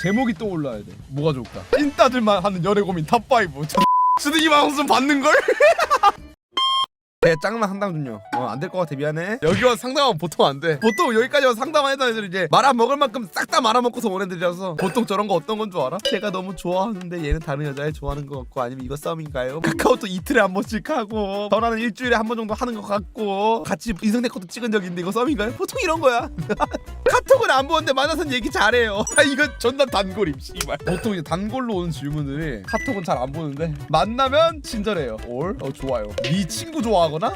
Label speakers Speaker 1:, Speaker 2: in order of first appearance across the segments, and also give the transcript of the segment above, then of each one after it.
Speaker 1: 제목이 떠올라야 돼 뭐가 좋을까 찐따들만 하는 연애 고민 탑5 수득이 방송 받는걸? 네, 짱만 상담 좀요. 어, 안 될 것 같아. 미안해. 여기 와서 상담하면 보통 안 돼. 보통 여기까지 와서 상담만 했던 애들 이제 말아 먹을 만큼 싹 다 말아 먹고서 온 애들이라서 보통 저런 거 어떤 건 줄 알아? 제가 너무 좋아하는데 얘는 다른 여자애 좋아하는 것 같고 아니면 이거 싸움인가요? 카카오톡 이틀에 한 번씩 하고 전화는 일주일에 한 번 정도 하는 것 같고 같이 인생 내 것도 찍은 적 있는데 이거 싸움인가요? 보통 이런 거야. 카톡은 안 보는데 만나서는 얘기 잘해요. 아 이거 존나 단골임 씨발. 보통 이제 단골로 오는 질문들이 카톡은 잘 안 보는데 만나면 친절해요. 올? 어 좋아요. 네 친구 좋아하거나?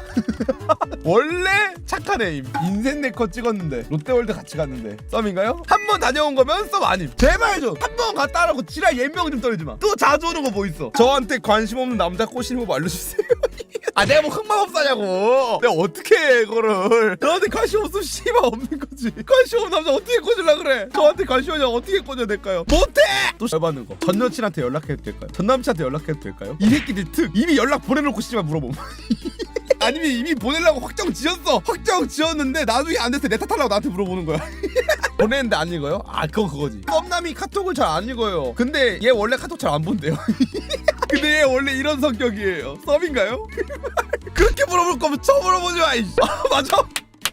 Speaker 1: 원래 착한 애임. 인생 네컷 찍었는데 롯데월드 같이 갔는데 썸인가요? 한 번 다녀온 거면 썸 아님. 제발 좀 한 번 갔다 라고 지랄 예명 좀 떨지 마. 또 자주 오는 거 뭐 있어? 저한테 관심 없는 남자 꼬시는 법 알려주세요. 아 내가 뭐 흑마법사냐고. 내가 어떻게 해 그거를. 너한테 관심 없으면 씨발 없는 거지. 관심 없는 남자 어떻게 꼬질라 그래? 저한테 관심 없냐 어떻게 꼬져 될까요? 못해! 또 열받는 거전 여친한테 연락해도 될까요? 전 남친한테 연락해도 될까요? 이 새끼들 특 이미 연락 보내놓고 씨발 물어봄. 아니면 이미 보내려고 확정 지었어. 확정 지었는데 나중에 안 됐을 때 내 탓하려고 나한테 물어보는 거야. 보냈는데 안 읽어요? 아 그거 그거지. 썸남이 카톡을 잘 안 읽어요. 근데 얘 원래 카톡 잘 안 본대요 근데 얘 원래 이런 성격이에요. 썸인가요? 그렇게 물어볼 거면 처음 물어보지 마 이씨. 아, 맞아.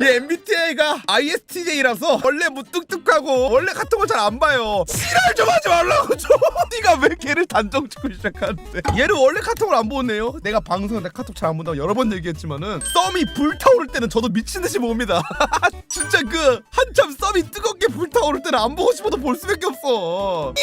Speaker 1: 얘 MBTI가 ISTJ라서 원래 무뚝뚝하고 원래 카톡을 잘안 봐요. 지랄 좀 하지 말라고 좀. 네가 왜 걔를 단정 짓고 시작하는데? 얘는 원래 카톡을 안 보네요. 내가 방송에 나 카톡 잘 안 본다고 여러 번 얘기했지만은 썸이 불타오를 때는 저도 미친 듯이 봅니다. 진짜 그 한참 썸이 뜨겁게 불타오를 때는 안 보고 싶어도 볼 수밖에 없어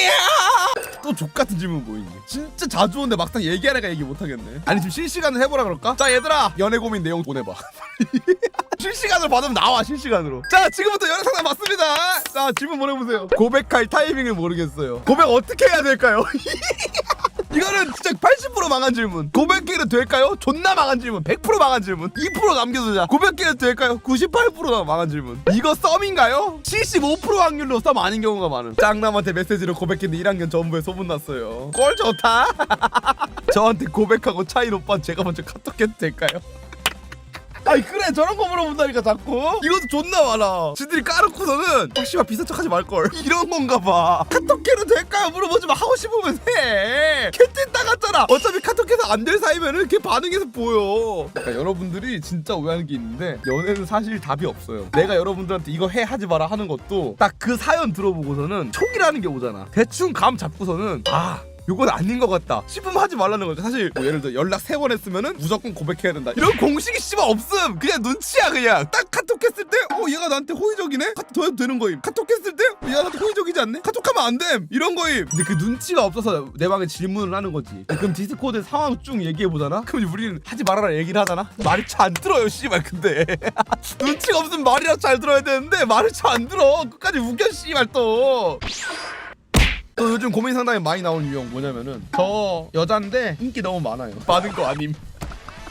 Speaker 1: 또 족같은 질문 보이네. 진짜 자주 오는데 막상 얘기하니까 얘기 못하겠네. 아니 지금 실시간으로 해보라 그럴까? 자 얘들아! 연애 고민 내용 보내봐. 실시간으로 받으면 나와 실시간으로. 자 지금부터 연애 상담 받습니다. 자 질문 보내보세요. 고백할 타이밍을 모르겠어요. 고백 어떻게 해야 될까요? 이거는 진짜 80% 망한 질문 고백기는 될까요? 존나 망한 질문 100% 망한 질문 2% 남겨두자 고백기는 될까요? 98% 망한 질문 이거 썸인가요? 75% 확률로 썸 아닌 경우가 많음 짱남한테 메시지로 고백했는데 1학년 전부에 소문났어요 꼴 좋다 저한테 고백하고 차인 오빠 제가 먼저 카톡 해도 될까요? 아니 그래. 저런 거 물어본다니까 자꾸. 이것도 존나 많아. 지들이 까놓고서는 아 씨발 비싼 척 하지 말걸. 이런 건가 봐. 카톡해도 될까요? 물어보지 마. 하고 싶으면 해. 캔틴 따갔잖아. 어차피 카톡해서 안 될 사이면은 걔 반응에서 보여. 그러니까 여러분들이 진짜 오해하는 게 있는데 연애는 사실 답이 없어요. 내가 여러분들한테 이거 해 하지 마라 하는 것도 딱 그 사연 들어보고서는 촉이라는 게 오잖아. 대충 감 잡고서는 아 요건 아닌 것 같다 싶으면 하지 말라는 거죠. 사실 뭐 예를 들어 연락 세 번 했으면은 무조건 고백해야 된다. 이런 공식이 씨발 없음. 그냥 눈치야 그냥. 딱 카톡 했을 때 어 얘가 나한테 호의적이네? 카톡 더 해도 되는 거임. 카톡 했을 때 어, 얘가 나한테 호의적이지 않네? 카톡하면 안 됨. 이런 거임. 근데 그 눈치가 없어서 내 방에 질문을 하는 거지. 그럼 디스코드 상황 쭉 얘기해 보잖아? 그럼 우리는 하지 말아라 얘기를 하잖아? 말이 잘 안 들어요 씨발 근데. 눈치가 없으면 말이라도 잘 들어야 되는데 말을 잘 안 들어. 끝까지 웃겨 씨발 또 또 요즘 고민 상담에 많이 나오는 유형 뭐냐면은 저 여잔데 인기 너무 많아요 많은 거 아님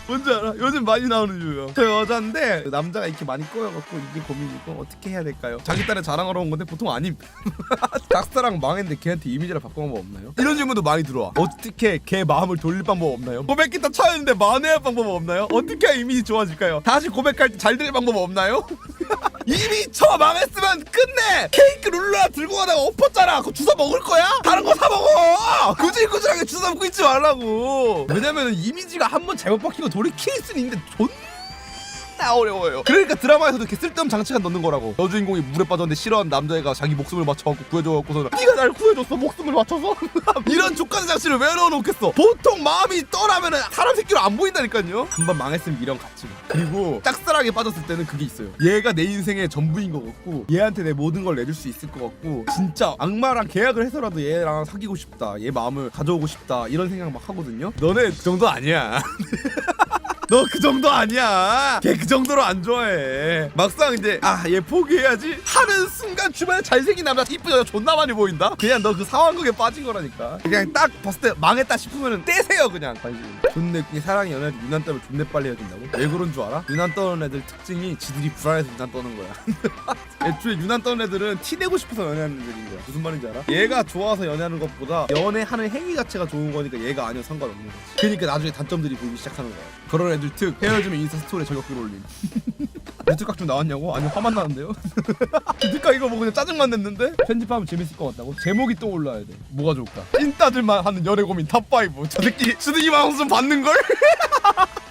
Speaker 1: 뭔지 알아? 요즘 많이 나오는 유형 저 여잔데 남자가 이렇게 많이 꼬여갖고 이게 고민이고 어떻게 해야 될까요? 자기 딴에 자랑하러 온 건데 보통 아님 짝사랑 망했는데 걔한테 이미지를 바꾸는 법 없나요? 이런 질문도 많이 들어와 어떻게 걔 마음을 돌릴 방법 없나요? 고백기 다 차였는데 만회할 방법 없나요? 어떻게 해야 이미지 좋아질까요? 다시 고백할 때 잘 될 방법 없나요? 이미 쳐 망했으면 끝내! 케이크 룰라 들고 가다가 엎었잖아. 그거 주워 먹을 거야? 다른 거 사 먹어! 구질구질하게 주워 먹고 있지 말라고. 왜냐면 이미지가 한 번 잘못 바뀌고 돌이킬 수는 있는데 존나 어려워요. 그러니까 드라마에서도 이렇게 쓸데없는 장치가 넣는 거라고. 여주인공이 물에 빠졌는데 싫어하는 남자애가 자기 목숨을 맞춰갖고 구해줘갖고서는 네가 날 구해줬어 목숨을 맞춰서? 이런 족같은 장치를 왜 넣어놓겠어? 보통 마음이 떠나면은 사람 새끼로 안 보인다니까요. 한번 망했으면 갔지 뭐. 그리고 짝사랑에 빠졌을 때는 그게 있어요. 얘가 내 인생의 전부인 것 같고 얘한테 내 모든 걸 내줄 수 있을 것 같고 진짜 악마랑 계약을 해서라도 얘랑 사귀고 싶다. 얘 마음을 가져오고 싶다. 이런 생각 막 하거든요. 너네 그 정도 아니야 너 그 정도 아니야. 걔 그 정도로 안 좋아해. 막상 이제 아 얘 포기해야지 하는 순간 주변에 잘생긴 남자 이쁜 여자 존나 많이 보인다. 그냥 너 그 상황극에 빠진 거라니까. 그냥 딱 봤을 때 망했다 싶으면은 떼세요 그냥 관심. 존내 이 사랑이 연애도 유난 떠면 존내 빨리 헤어진다고? 왜 그런 줄 알아? 유난 떠는 애들 특징이 지들이 불안해서 유난 떠는 거야. 애초에 유난 떠는 애들은 티 내고 싶어서 연애하는 애들인 거야. 무슨 말인지 알아? 얘가 좋아서 연애하는 것보다 연애하는 행위 자체가 좋은 거니까 얘가 아니면 상관없는 거지. 그러니까 나중에 단점들이 보이기 시작하는 거야. 그런 애들 특 헤어지면 인스타 스토리에 저격글 올림 유튜각 좀 나왔냐고? 아니 화만 나는데요? 유튜각 이거 뭐 그냥 짜증만 냈는데? 편집하면 재밌을 것 같다고? 제목이 또 올라야 돼 뭐가 좋을까? 찐따들만 하는 연애 고민 탑5 저 새끼 수능이 방송 받는걸?